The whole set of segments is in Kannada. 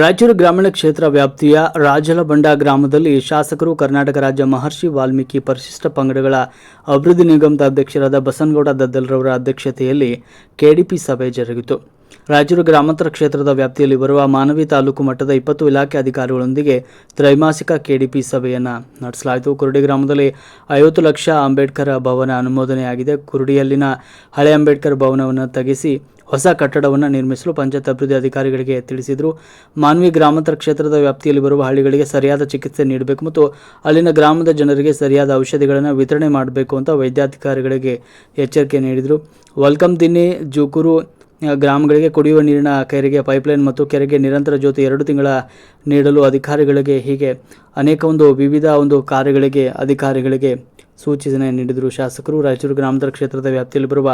ರಾಯಚೂರು ಗ್ರಾಮೀಣ ಕ್ಷೇತ್ರ ವ್ಯಾಪ್ತಿಯ ರಾಜಲಬಂಡ ಗ್ರಾಮದಲ್ಲಿ ಶಾಸಕರು ಕರ್ನಾಟಕ ರಾಜ್ಯ ಮಹರ್ಷಿ ವಾಲ್ಮೀಕಿ ಪರಿಶಿಷ್ಟ ಪಂಗಡಗಳ ಅಭಿವೃದ್ಧಿ ನಿಗಮದ ಅಧ್ಯಕ್ಷರಾದ ಬಸನಗೌಡ ದದ್ದಲ್ರವರ ಅಧ್ಯಕ್ಷತೆಯಲ್ಲಿ ಕೆಡಿಪಿ ಸಭೆ ಜರುಗಿತು. ರಾಯಚೂರು ಗ್ರಾಮಾಂತರ ಕ್ಷೇತ್ರದ ವ್ಯಾಪ್ತಿಯಲ್ಲಿ ಬರುವ ಮಾನವಿ ತಾಲೂಕು ಮಟ್ಟದ ಇಪ್ಪತ್ತು ಇಲಾಖೆ ಅಧಿಕಾರಿಗಳೊಂದಿಗೆ ತ್ರೈಮಾಸಿಕ ಕೆಡಿಪಿ ಸಭೆಯನ್ನು ನಡೆಸಲಾಯಿತು. ಕುರುಡಿ ಗ್ರಾಮದಲ್ಲಿ ಐವತ್ತು ಲಕ್ಷ ಅಂಬೇಡ್ಕರ್ ಭವನ ಅನುಮೋದನೆಯಾಗಿದೆ. ಕುರುಡಿಯಲ್ಲಿನ ಹಳೆ ಅಂಬೇಡ್ಕರ್ ಭವನವನ್ನು ತೆಗೆಸಿ ಹೊಸ ಕಟ್ಟಡವನ್ನು ನಿರ್ಮಿಸಲು ಪಂಚಾಯತ್ ಅಭಿವೃದ್ಧಿ ಅಧಿಕಾರಿಗಳಿಗೆ ತಿಳಿಸಿದರು. ಮಾನ್ವಿ ಗ್ರಾಮಾಂತರ ಕ್ಷೇತ್ರದ ವ್ಯಾಪ್ತಿಯಲ್ಲಿ ಬರುವ ಹಳ್ಳಿಗಳಿಗೆ ಸರಿಯಾದ ಚಿಕಿತ್ಸೆ ನೀಡಬೇಕು ಮತ್ತು ಅಲ್ಲಿನ ಗ್ರಾಮದ ಜನರಿಗೆ ಸರಿಯಾದ ಔಷಧಿಗಳನ್ನು ವಿತರಣೆ ಮಾಡಬೇಕು ಅಂತ ವೈದ್ಯಾಧಿಕಾರಿಗಳಿಗೆ ಎಚ್ಚರಿಕೆ ನೀಡಿದರು. ವೆಲ್ಕಮ್ ದಿನ್ನಿ ಜೂಕೂರು ಗ್ರಾಮಗಳಿಗೆ ಕುಡಿಯುವ ನೀರಿನ ಕೆರೆಗೆ ಪೈಪ್ಲೈನ್ ಮತ್ತು ಕೆರೆಗೆ ನಿರಂತರ ಜ್ಯೋತಿ ಎರಡು ತಿಂಗಳ ನೀಡಲು ಅಧಿಕಾರಿಗಳಿಗೆ ಹೀಗೆ ಅನೇಕ ಒಂದು ವಿವಿಧ ಒಂದು ಕಾರ್ಯಗಳಿಗೆ ಅಧಿಕಾರಿಗಳಿಗೆ ಸೂಚನೆ ನೀಡಿದರು. ಶಾಸಕರು ರಾಯಚೂರು ಗ್ರಾಮಾಂತರ ಕ್ಷೇತ್ರದ ವ್ಯಾಪ್ತಿಯಲ್ಲಿ ಬರುವ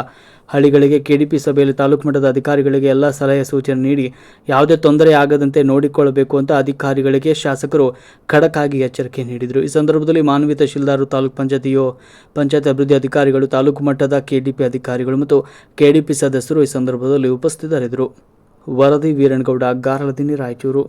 ಹಳ್ಳಿಗಳಿಗೆ ಕೆಡಿಪಿ ಸಭೆಯಲ್ಲಿ ತಾಲೂಕು ಮಟ್ಟದ ಅಧಿಕಾರಿಗಳಿಗೆ ಎಲ್ಲ ಸಲಹೆ ಸೂಚನೆ ನೀಡಿ ಯಾವುದೇ ತೊಂದರೆ ಆಗದಂತೆ ನೋಡಿಕೊಳ್ಳಬೇಕು ಅಂತ ಅಧಿಕಾರಿಗಳಿಗೆ ಶಾಸಕರು ಖಡಕ್ ಆಗಿ ಎಚ್ಚರಿಕೆ ನೀಡಿದರು. ಈ ಸಂದರ್ಭದಲ್ಲಿ ಮಾನವೀಯ ತಹಶೀಲ್ದಾರ್ ತಾಲೂಕು ಪಂಚಾಯತಿಯು ಪಂಚಾಯತ್ ಅಭಿವೃದ್ಧಿ ಅಧಿಕಾರಿಗಳು, ತಾಲೂಕು ಮಟ್ಟದ ಕೆಡಿಪಿ ಅಧಿಕಾರಿಗಳು ಮತ್ತು ಕೆಡಿಪಿ ಸದಸ್ಯರು ಈ ಸಂದರ್ಭದಲ್ಲಿ ಉಪಸ್ಥಿತರಿದ್ದರು. ವರದಿ ವೀರಣ್ಣಗೌಡ ಗಾರಲದಿನಿ ರಾಯಚೂರು.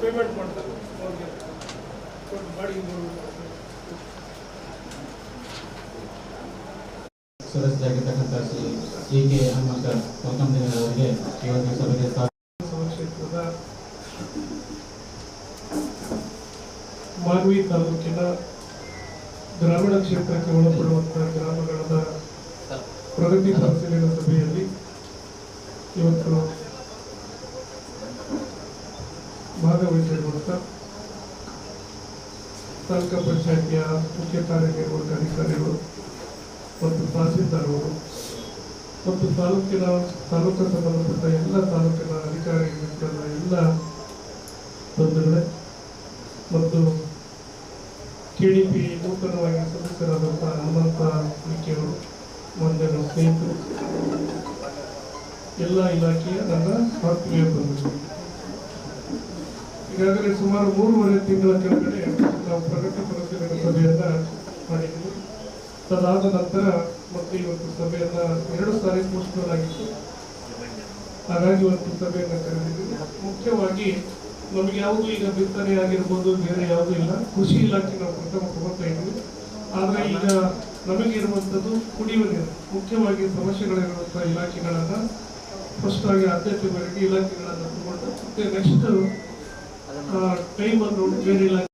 ಪೇಮೆಂಟ್ ಮಾಡ್ತಾರೆ ಸದಸ್ಯರಾಗಿರ್ತಕ್ಕಂಥ ಸಿ ಕೆ ಹನುಮಂತ ಗೌತಮ್ ದೇವರವರಿಗೆ ಇವತ್ತಿನ ಸಭೆಗೆ ಸ್ವಾಗತ. ಮಾನ್ವಿ ತಾಲೂಕಿನ ಗ್ರಾಮೀಣ ಕ್ಷೇತ್ರಕ್ಕೆ ಒಳಪಡುವಂತಹ ಗ್ರಾಮಗಳ ಪ್ರಗತಿ ಪರಿಶೀಲನಾ ಸಭೆಯಲ್ಲಿ ಇವತ್ತು ಭಾಗವಹಿಸಿರುವಂಥ ತಾಲೂಕಾ ಪಂಚಾಯಿತಿಯ ಮುಖ್ಯ ಕಾರ್ಯನಿರ್ವಾಹಕ ಅಧಿಕಾರಿಗಳು ಮತ್ತು ತಹಸೀಲ್ದಾರರು ಮತ್ತು ತಾಲೂಕಿನ ತಾಲೂಕು ಸಂಬಂಧಪಟ್ಟ ಎಲ್ಲ ತಾಲೂಕಿನ ಅಧಿಕಾರಿಗಳ ಎಲ್ಲ ಬಂದಿದೆ ಮತ್ತು ಕೆಡಿಪಿ ನೂತನವಾಗಿ ಸದಸ್ಯರಾದಂಥ ಹನುಮಂತ ಮತ್ತು ನನ್ನ ಸ್ನೇಹಿತರು. ಎಲ್ಲ ಇಲಾಖೆಯ ನನ್ನ ಆತ್ಮೀಯ ಬಂಧುಗಳು ಈಗಾಗಲೇ ಸುಮಾರು ಮೂರುವರೆ ತಿಂಗಳ ಕೆಳಗಡೆ ನಾವು ಪ್ರಗತಿ ಪರಿಶೀಲನೆ ಸಭೆಯನ್ನ ಮಾಡಿದ್ವಿ. ತದಾದ ನಂತರ ಮತ್ತೆ ಇವತ್ತು ಸಭೆಯನ್ನ ಎರಡು ಸಾರಿ ಪೋಸ್ಟ್ಪೋನ್ ಆಗಿತ್ತು. ಹಾಗಾಗಿ ಇವತ್ತು ಸಭೆಯನ್ನು ಕರೆದಿದ್ದೀವಿ. ಮುಖ್ಯವಾಗಿ ನಮಗೆ ಯಾವುದು ಈಗ ಬಿತ್ತನೆ ಆಗಿರ್ಬೋದು, ಬೇರೆ ಯಾವುದೂ ಇಲ್ಲ. ಕೃಷಿ ಇಲಾಖೆ ನಾವು ಪ್ರಥಮ ತಗೋತಾ ಇದ್ವಿ ಆದ್ರೆ ಈಗ ನಮಗೆ ಇರುವಂಥದ್ದು ಕುಡಿಯುವ ನೀರು. ಮುಖ್ಯವಾಗಿ ಸಮಸ್ಯೆಗಳಿರುವಂತಹ ಇಲಾಖೆಗಳನ್ನ ಫಸ್ಟ್ ಆಗಿ ಆದ್ಯತೆ ಮೇರೆಗೆ ಇಲಾಖೆಗಳನ್ನು ತಗೊಂಡು ಮತ್ತೆ ನೆಕ್ಸ್ಟ್ ಅನ್ನು ಬೇರೆ ಇಲಾಖೆ